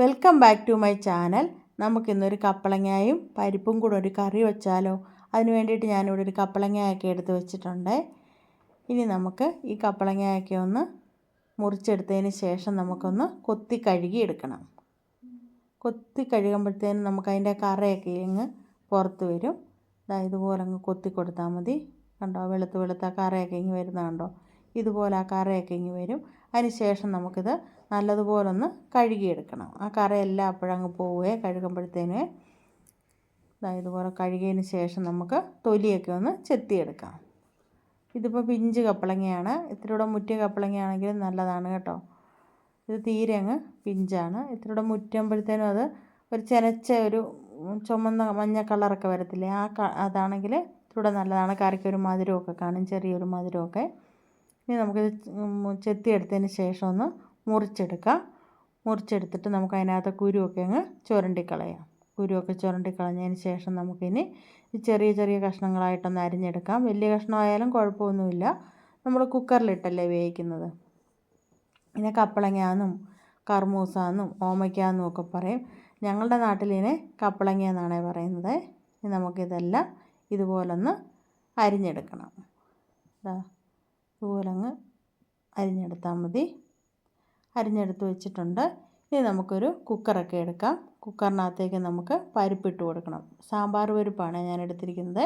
Welcome back to my channel. നമുക്കിന്നൊരു കപ്പളങ്ങായും പരിപ്പും കൂടെ ഒരു കറി വെച്ചാലോ. അതിന് വേണ്ടിയിട്ട് ഞാനിവിടെ ഒരു കപ്പളങ്ങയൊക്കെ എടുത്ത് വെച്ചിട്ടുണ്ട്. ഇനി നമുക്ക് ഈ കപ്പളങ്ങയൊക്കെ ഒന്ന് മുറിച്ചെടുത്തതിന് ശേഷം നമുക്കൊന്ന് കൊത്തി കഴുകി എടുക്കണം. കൊത്തി കഴുകുമ്പോഴത്തേനും നമുക്കതിന്റെ കറയൊക്കെ ഇങ്ങ് പുറത്ത് വരും. ഇതുപോലെ അങ്ങ് കൊത്തി കൊടുത്താൽ മതി. കണ്ടോ? വെളുത്ത് വെളുത്ത കറയൊക്കെ ഇങ്ങ് വരുന്ന കണ്ടോ ഇതുപോലെ ആ കറയൊക്കെ ഇങ്ങ് വരും. അതിനുശേഷം നമുക്കിത് നല്ലതുപോലെ ഒന്ന് കഴുകിയെടുക്കണം. ആ കറയെല്ലാം അപ്പോഴങ്ങ് പോവുകയെ കഴുകുമ്പോഴത്തേന് ഇതുപോലെ കഴുകിയതിന് ശേഷം നമുക്ക് തൊലിയൊക്കെ ഒന്ന് ചെത്തിയെടുക്കാം. ഇതിപ്പോൾ പിഞ്ച് കപ്പളങ്ങയാണ്. ഇത്തിരിയുടെ മുറ്റിയ കപ്പളങ്ങയാണെങ്കിലും നല്ലതാണ് കേട്ടോ. ഇത് തീരെ അങ്ങ് പിഞ്ചാണ്. ഇത്തിരിയുടെ മുറ്റുമ്പോഴത്തേനും അത് ഒരു ചെനച്ച ഒരു ചുമന്ന മഞ്ഞ കളറൊക്കെ വരത്തില്ലേ? ആ അതാണെങ്കിൽ ഇത്തിരിയുടെ നല്ലതാണ്. കറിക്ക് ഒരു മധുരമൊക്കെ കാണും. ചെറിയൊരു മധുരമൊക്കെ ഇനി നമുക്കിത് ചെത്തിയെടുത്തതിന് ശേഷം ഒന്ന് മുറിച്ചെടുക്കാം. മുറിച്ചെടുത്തിട്ട് നമുക്ക് അതിനകത്ത് കുരുവൊക്കെ അങ്ങ് ചുരണ്ടിക്കളയാം. കുരുവൊക്കെ ചുരണ്ടിക്കളഞ്ഞതിന് ശേഷം നമുക്കിനി ചെറിയ ചെറിയ കഷ്ണങ്ങളായിട്ടൊന്ന് അരിഞ്ഞെടുക്കാം. വലിയ കഷ്ണമായാലും കുഴപ്പമൊന്നുമില്ല. നമ്മൾ കുക്കറിലിട്ടല്ലേ വേവിക്കുന്നത്. പിന്നെ കപ്പളങ്ങാന്നും കർമൂസാന്നും ഓമയ്ക്കാന്നും ഒക്കെ പറയും. ഞങ്ങളുടെ നാട്ടിൽ ഇതിനെ കപ്പളങ്ങ എന്നാണ് പറയുന്നത്. നമുക്കിതെല്ലാം ഇതുപോലൊന്ന് അരിഞ്ഞെടുക്കണം. ഇതുപോലെ അങ്ങ് അരിഞ്ഞെടുത്താൽ മതി. അരിഞ്ഞെടുത്ത് വെച്ചിട്ടുണ്ട്. ഇനി നമുക്കൊരു കുക്കറൊക്കെ എടുക്കാം. കുക്കറിനകത്തേക്ക് നമുക്ക് പരിപ്പിട്ട് കൊടുക്കണം. സാമ്പാർ പരിപ്പാണ് ഞാൻ എടുത്തിരിക്കുന്നത്.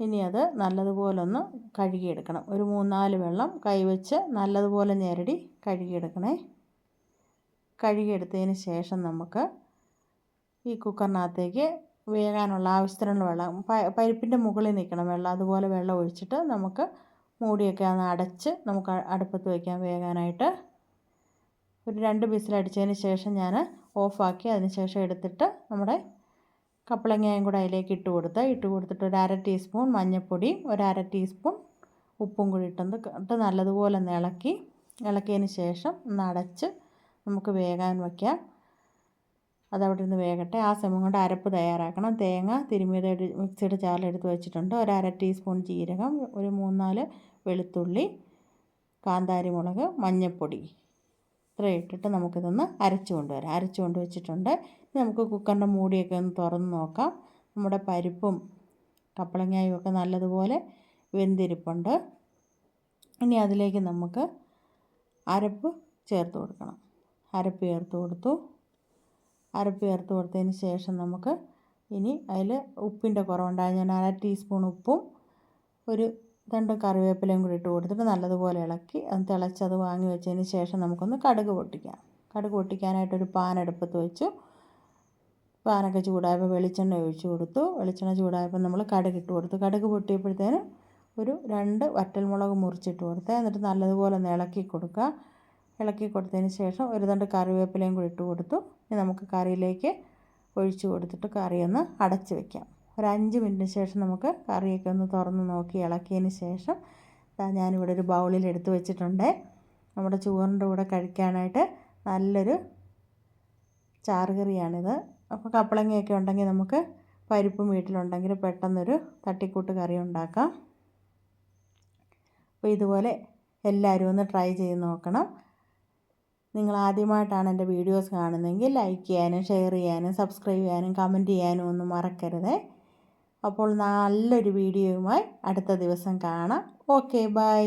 ഇനി അത് നല്ലതുപോലെ ഒന്ന് കഴുകിയെടുക്കണം. ഒരു മൂന്നാൽ വെള്ളം കൈവച്ച് നല്ലതുപോലെ ഞെരടി കഴുകിയെടുക്കണേ. കഴുകിയെടുത്തതിന് ശേഷം നമുക്ക് ഈ കുക്കറിനകത്തേക്ക് വേകാനുള്ള ആവശ്യത്തിനുള്ള വെള്ളം. പരിപ്പിന്റെ മുകളിൽ നിൽക്കണം. വെള്ളം അതുപോലെ വെള്ളം ഒഴിച്ചിട്ട് നമുക്ക് മൂടിയൊക്കെ ഒന്ന് അടച്ച് നമുക്ക് അടുപ്പത്ത് വയ്ക്കാം വേകാനായിട്ട്. ഒരു രണ്ട് ബിസിലടിച്ചതിന് ശേഷം ഞാൻ ഓഫാക്കി അതിന് ശേഷം എടുത്തിട്ട് നമ്മുടെ കപ്പളങ്ങയും കൂടെ അതിലേക്ക് ഇട്ട് കൊടുത്ത് ഇട്ട് കൊടുത്തിട്ട് ഒരു അര ടീസ്പൂൺ മഞ്ഞൾപ്പൊടിയും ഒരു അര ടീസ്പൂൺ ഉപ്പും കൂടി ഇട്ടത് ഇട്ട് നല്ലതുപോലെ ഒന്ന് ഇളക്കി. ഇളക്കിയതിന് ശേഷം ഒന്ന് അടച്ച് നമുക്ക് വേകാൻ വയ്ക്കാം അതവിടെ നിന്ന് വേകട്ടെ. ആ സമയം കൊണ്ട് അരപ്പ് തയ്യാറാക്കണം. തേങ്ങ തിരുമിയത് മിക്സിയുടെ ചാറിലെടുത്ത് വെച്ചിട്ടുണ്ട്. ഒരു അര ടീസ്പൂൺ ജീരകം ഒരു മൂന്നാൽ വെളുത്തുള്ളി കാന്താരി മുളക് മഞ്ഞൾപ്പൊടി ഇത്രയും ഇട്ടിട്ട് നമുക്കിതൊന്ന് അരച്ചു കൊണ്ടുവരാം. അരച്ചു കൊണ്ട് വെച്ചിട്ടുണ്ട്. നമുക്ക് കുക്കറിന്റെ മൂടിയൊക്കെ ഒന്ന് തുറന്ന് നോക്കാം. നമ്മുടെ പരിപ്പും കപ്പളങ്ങായും ഒക്കെ നല്ലതുപോലെ വെന്തിരിപ്പുണ്ട്. ഇനി അതിലേക്ക് നമുക്ക് അരപ്പ് ചേർത്ത് കൊടുക്കണം. അരപ്പ് ചേർത്ത് കൊടുത്തു. അരപ്പ് ചേർത്ത് കൊടുത്തതിന് ശേഷം നമുക്ക് ഇനി അതിൽ ഉപ്പിന്റെ കുറവുണ്ടായി ഞാൻ അര ടീസ്പൂൺ ഉപ്പും ഒരു രണ്ട് കറിവേപ്പിലയും കൂടി ഇട്ട് കൊടുത്തിട്ട് നല്ലതുപോലെ ഇളക്കി അത് തിളച്ചത് വാങ്ങി വെച്ചതിന് ശേഷം നമുക്കൊന്ന് കടുക് പൊട്ടിക്കാം. കടുക് പൊട്ടിക്കാനായിട്ടൊരു പാൻ അടുപ്പത്ത് വെച്ചു. പാനൊക്കെ ചൂടായപ്പോൾ വെളിച്ചെണ്ണ ഒഴിച്ചു കൊടുത്തു. വെളിച്ചെണ്ണ ചൂടായപ്പോൾ നമ്മൾ കടുക് ഇട്ട് കൊടുത്തു. കടുക് പൊട്ടിയപ്പോഴത്തേന് ഒരു രണ്ട് വറ്റൽമുളക് മുറിച്ചിട്ട് കൊടുത്ത്. എന്നിട്ട് നല്ലതുപോലെ ഒന്ന് ഇളക്കി കൊടുക്കുക. ഇളക്കി കൊടുത്തതിന് ശേഷം ഒരു തണ്ട് കറിവേപ്പിലയും കൂടി ഇട്ട് കൊടുത്തു. ഇനി നമുക്ക് കറിയിലേക്ക് ഒഴിച്ചു കൊടുത്തിട്ട് കറിയൊന്ന് അടച്ച് വെക്കാം. ഒരു അഞ്ച് മിനിറ്റിന് ശേഷം നമുക്ക് കറിയൊക്കെ ഒന്ന് തുറന്ന് നോക്കി ഇളക്കിയതിന് ശേഷം ഞാനിവിടെ ഒരു ബൗളിൽ എടുത്ത് വെച്ചിട്ടുണ്ട്. നമ്മുടെ ചോറിന്റെ കൂടെ കഴിക്കാനായിട്ട് നല്ലൊരു ചാറുകറിയാണിത്. അപ്പോൾ കപ്പളങ്ങയൊക്കെ ഉണ്ടെങ്കിൽ നമുക്ക് പരിപ്പും വീട്ടിലുണ്ടെങ്കിൽ പെട്ടെന്നൊരു തട്ടിക്കൂട്ട് കറി ഉണ്ടാക്കാം. അപ്പോൾ ഇതുപോലെ എല്ലാവരും ഒന്ന് ട്രൈ ചെയ്ത് നോക്കണം. നിങ്ങൾ ആദ്യമായിട്ടാണ് എന്റെ വീഡിയോസ് കാണുന്നതെങ്കിൽ ലൈക്ക് ചെയ്യാനും ഷെയർ ചെയ്യാനും സബ്സ്ക്രൈബ് ചെയ്യാനും കമന്റ് ചെയ്യാനും ഒന്നും മറക്കരുത്. അപ്പോൾ നല്ലൊരു വീഡിയോയുമായി അടുത്ത ദിവസം കാണാം. Okay bye